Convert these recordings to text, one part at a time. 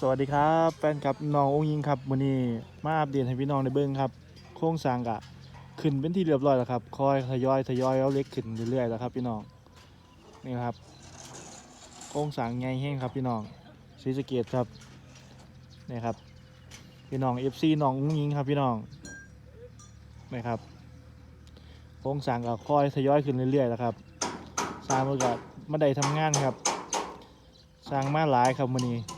สวัสดีครับแฟนครับน้ององยิงครับวันนี้มาอัปเดตให้พี่น้องได้เบิ่งครับ โครงสร้างกะขึ้นเป็นที่เรียบร้อยแล้วครับคอยทยอยทยอยเอาเล็กขึ้นเรื่อยๆแล้วครับพี่น้องนี่ครับโครงสร้างใหญ่แห้งครับพี่น้องศรีสเกดครับนี่ครับพี่น้อง FC น้ององยิงครับพี่น้องนี่ครับโครงสร้างก็คอยทยอยขึ้นเรื่อยๆแล้วครับสร้างมากับมาได้ทำงานครับ สร้างมาหลายครับวันนี้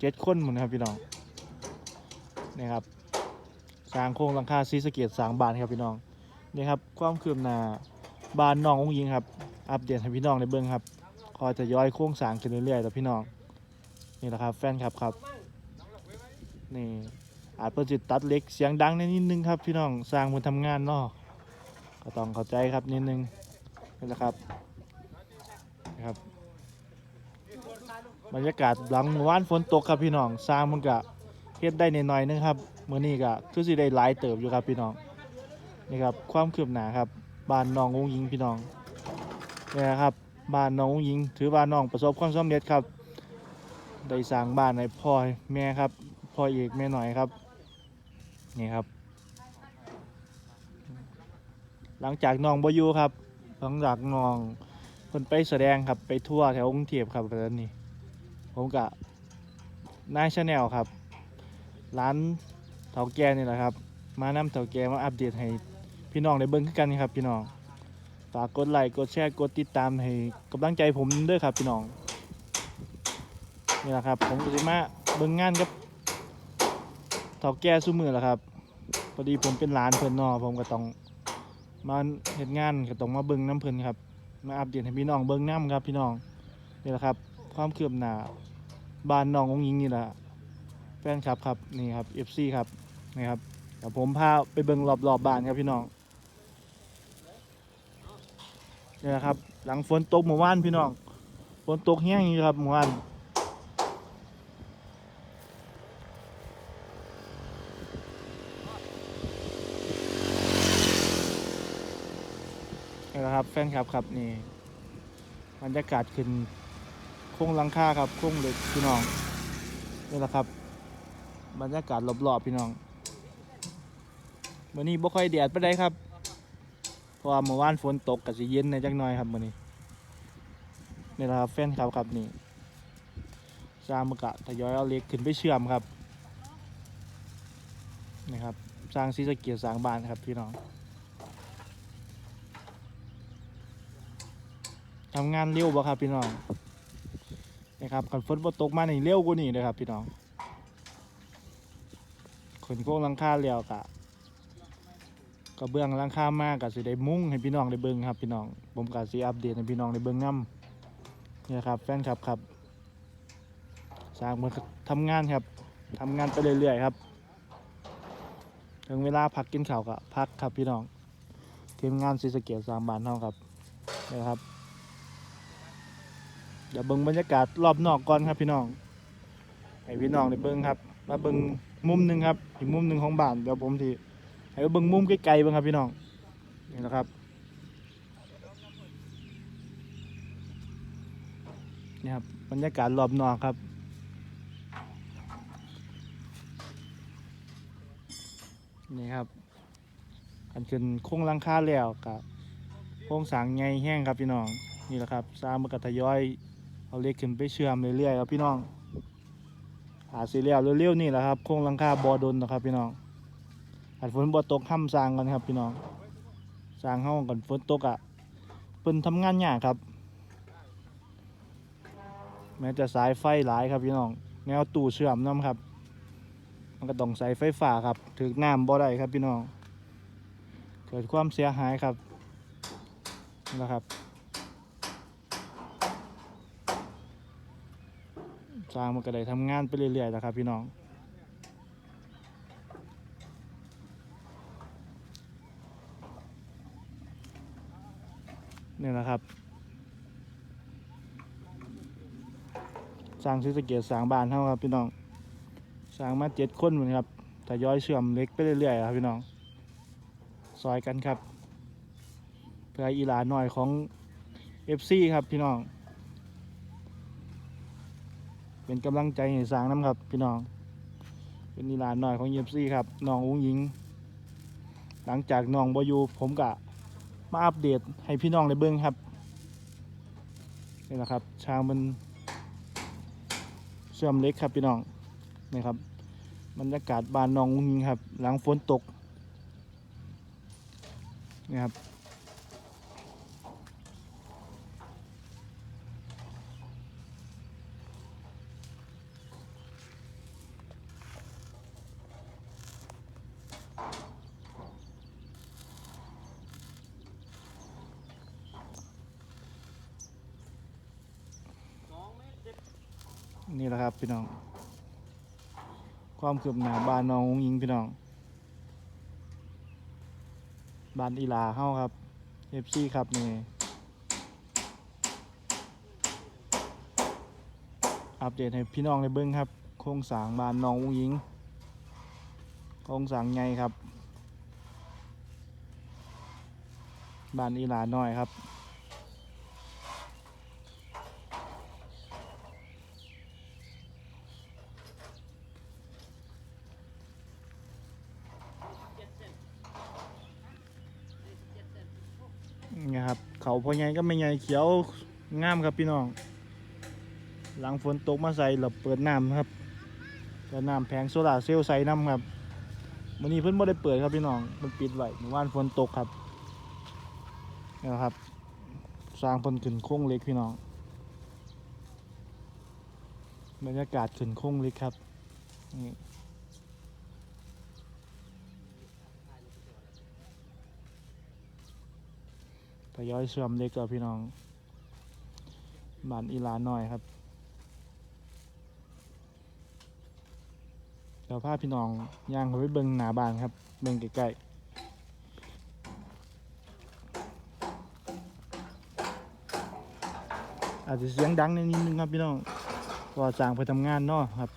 เจ็ดคนหมดนะครับพี่น้องนี่ครับสร้างโครงหลังคาซีสะเกตสางบานครับพี่น้องนี่ครับความคืบหน้าบานน้ององยิงครับอัปเดตให้พี่น้องได้เบิ่งครับคอยทยอยโครงสางขึ้นเรื่อยๆแล้วพี่น้องนี่แหละครับแฟนคลับครับนี่อาจเปิดจิตตัดเล็กเสียงดังนิดนึงครับพี่น้องสร้างมือทำงานเนาะก็ต้องเข้าใจครับนิดนึงนี่แหละครับ บรรยากาศหลังว่านฝนตกครับพี่น้องสร้างมันก็เฮ็ดได้นหน่อยๆนึงครับมื้อนี้ก็คือสิได้หลายเติบอยู่ครับพี่น้องนี่ครับความคืบหน้าครับบ้านน้ององยิงพี่น้องนี่นะครับบ้านน้ององยิง ถือว่าน้องประสบความสำเร็จครับ ได้สร้างบ้านให้พ่อแม่ครับพ่อเอกแม่หน่อยครับนี่ครับ หลังจากน้องบ่อยู่ครับหลังจากน้อง เพิ่นไปแสดงครับไปทั่วแถวกรุงเทพครับตอนนี้ผมกับนายชาแนลครับ ร้านเถาแก่นี่แหละครับ มานำเถาแก่มาอัปเดตให้พี่น้องได้เบิ่งกันครับ พี่น้องฝากกดไลค์กดแชร์กดติดตามให้กำลังใจผมด้วยครับพี่น้องนี่แหละครับ ผมก็สิมาเบิ่งงานกับเถาแก่ซุมือแหละครับพอดีผมเป็นหลานเพิ่นนอผมก็ต้องมาเฮ็ดงานก็ต้องมาเบิ่งน้ำเพิ่นครับ มาอัปเดตให้พี่น้องเบิ้งน้ำครับพี่น้องนี่แหละครับ ความคืบหน้าบ้านน้ององยิงนี่แหละแฟนครับครับนี่ครับ FC ครับนี่ครับเดี๋ยวผมพาไปเบิ้งรอบๆบบ้านครับพี่น้องนี่แหละครับ หลังฝนตกเมื่อวานพี่น้องฝนตกแห้งอยู่ครับเมื่อวานนี่แหละ ครับแฟนครับครับนี่บรรยากาศขึ้นโค้งลังค่าครับโค้งเล็กพี่น้องนี่แหละครับ บรรยากาศรอบๆพี่น้องวันนี้บ่ค่อยแดดไปได้ครับเพราะว่าเมื่อวานฝนตกกับสิเย็นในจักหน่อยครับวันนี้นี่แหละครับแฟนครับครับนี่สร้างมกะทยอยเอาเล็กขึ้นไปเชื่อมครับนี่ครับสร้างซีสเกียร์สร้างบ้านครับพี่น้อง ทำงานเร็วบ่ครับพี่น้องนะครับขันฝนบ่ตกมานี่เร็วกว่านี้เลยครับ พี่น้องขนโค้งลังคาแล้วกะกระเบื้องลังคามากกะสิได้มุ้งให้พี่น้องได้เบิ่งครับ พี่น้องผมกะสิอัปเดตให้พี่น้องได้เบิ่งนํเนี่ยครับ แฟนคลับครับสร้างมันทำงานครับทำงานไปเรื่อยๆครับถึงเวลาพักกินข้าวก็พักครับพี่น้องทีมงานซีสเกตสร้างบ้านเฮาครับนี่ครับ เดี๋ยวเบิ่งบรรยากาศรอบนอกก่อนครับพี่น้องให้พี่น้องได้เบิ่งครับ มาเบิ่งมุมหนึ่งครับอีกมุมหนึ่งของบ้านเดี๋ยวผมทีให้เบิ่งมุมไกลๆเบิ่งครับพี่น้องนี่นะครับนี่ครับบรรยากาศรอบนอกครับนี่ครับอันขึ้นโค้งลังคาแล้วกับโค้งสางใหญ่แห้งครับพี่น้องนี่แหละครับสร้างมันก็ทยอย เอาเล็กขึ้นไปเชื่อมเรื่อยๆครับพี่น้องอาสีแล้วเร็วๆนี่แหละครับโครงลังคาบอดนนะครับพี่น้องหัดฝนบ่ตกห้ำสร้างกันครับพี่น้องสร้างห้องก่อนฝนตกอะเพิ่นทำงานยากครับ แม้จะสายไฟหลายครับพี่น้องแนวตู้เชื่อมน้ำครับ มันก็ต้องใส่ไฟฟ้าครับถึกน้ำบ่ได้ครับพี่น้อง เกิดความเสียหายครับนะครับ สร้างมันก็ได้ทำงานไปเรื่อยๆแล้วครับ พี่น้องนี่แหละครับสร้างซิสเกตสร้างบ้านเท่าครับพี่น้องสร้างมาเจ็ดคนเหมือนครับทยอยเชื่อมเล็กไปเรื่อยๆครับพี่น้องซอยกันครับเพื่ออีหลาหน่อยของ FC ครับพี่น้อง เป็นกำลังใจให้สร้างน้ำครับ พี่น้อง เป็นนีลานหน่อยของเยบซี่ครับน้องอุ้งยิง หลังจากน้องบอยูผมกะมาอัปเดตให้พี่น้องได้เบิ่งครับนี่แหละครับช้างมันเชื่อมเล็กครับพี่น้องนี่ครับบรรยากาศบานน้องอุ้งยิงครับ หลังฝนตกนี่ครับ นี่แหละครับพี่น้อง ความคืบหน้าบ้านน้องอุ้งยิงพี่น้อง บ้านอีลาเข้าครับเอฟซีครับนี่อัปเดตให้พี่น้องได้เบิ้งครับ โครงสร้างบ้านน้องอุ้งยิง โครงสร้างใหญ่ครับบ้านอีลาน้อยครับ นี่ครับ เขาพอใหญ่ก็ไม่ใหญ่เขียวงามครับพี่น้อง หลังฝนตกมาใส่หลับเปิดน้ำครับเปิดน้ำแผงโซลาเซลล์ใส่น้ำครับวันนี้เพิ่นบ่ได้เปิดครับพี่น้องมันปิดไว้เมื่อวานฝนตกครับนี่แหละครับ สร้างเพิ่นขึ้นโค้งเล็กพี่น้องบรรยากาศขึ้นโค้งเล็กครับนี่ ทยอยเชื่อมเล็กกับพี่น้องบ้านอีลาน้อยครับเดี๋ยวพาพี่น้องย่างเขาไปเบิ่งหนาบ้านครับ เบิ่งใกล้ๆอาจจะเสียงดังนิดนึงครับพี่น้องเพราะว่าสร้างไปทำงานเนาะครับ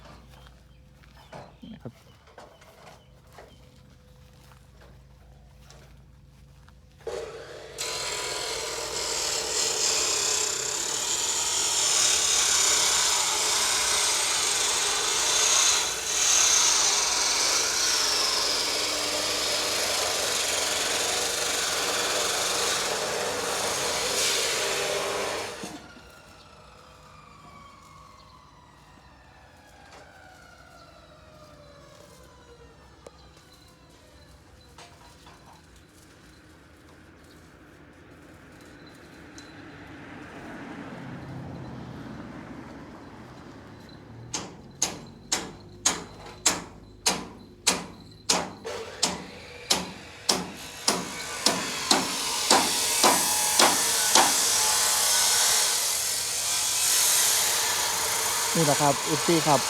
นี่แหละครับอุซี่ครับ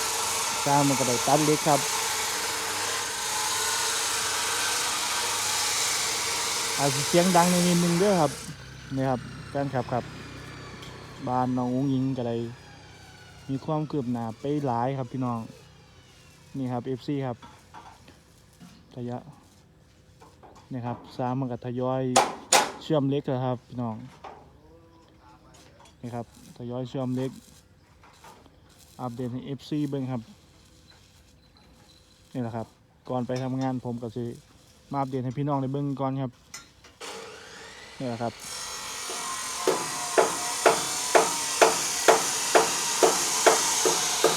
สร้างมันกระไดตัดเล็กครับ อาจจะเสียงดังในนิดนึงด้วยครับนี่ครับแฟนครับครับบ้านน้องอุ้งยิงก็เลยมีความคือบหนาไปหลายครับพี่น้อง นี่ครับ FC ครับระยะนี่ครับสางมันก็ทยอยเชื่อมเล็กแล้วครับพี่น้องนี่ครับทยอยเชื่อมเล็ก อัปเดตให้ FC เบิ่งครับนี่แหละครับ ก่อนไปทำงานผมก็สิมาอัปเดตให้พี่น้องได้เบิ่งก่อนครับนี่แหละครับ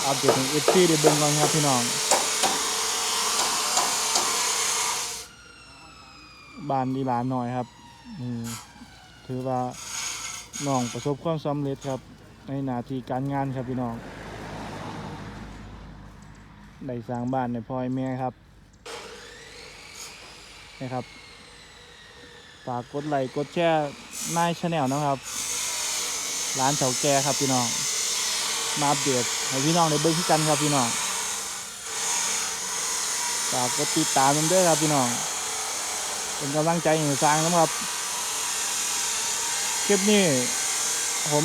อัปเดตให้ FC ได้เบิ่งก่อนครับพี่น้องบ้านดีหลานหน่อยครับถือว่าน้องประสบความสำเร็จครับ ในหน้าที่การงานครับพี่น้อง ได้สร้างบ้านในพ่อให้แม่ครับนะครับฝากกดไลค์กดแชร์นายชาแนลนะครับ ร้านเฉาแก่ครับพี่น้อง มาอัปเดตให้พี่น้องได้เบิ่งที่กันครับพี่น้องฝากกดติดตามมันด้วยครับพี่น้องเป็นกำลังใจให้สร้างนะครับคลิปนี้ผม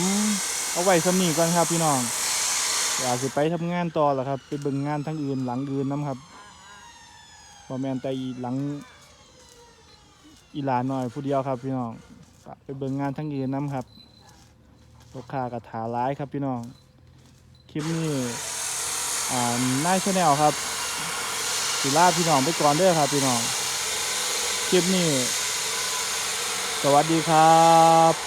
เอาไว้สำนีก่อนครับพี่น้อง อยากสิไปทำงานต่อแล้วครับ ไปเบิ่งงานทั้งอื่นหลังอื่นน้ำครับบ่แมนแต่หลังอีหลาน้อยผู้เดียวครับ พี่น้องไปเบิ่งงานทั้งอื่นน้ำครับลูกค้าก็ถาร้ายครับพี่น้องคลิปนี้อ่านาชแนลครับสิลาพี่น้องไปก่อนเด้อครับ พี่น้องคลิปนี้ สวัสดีครับ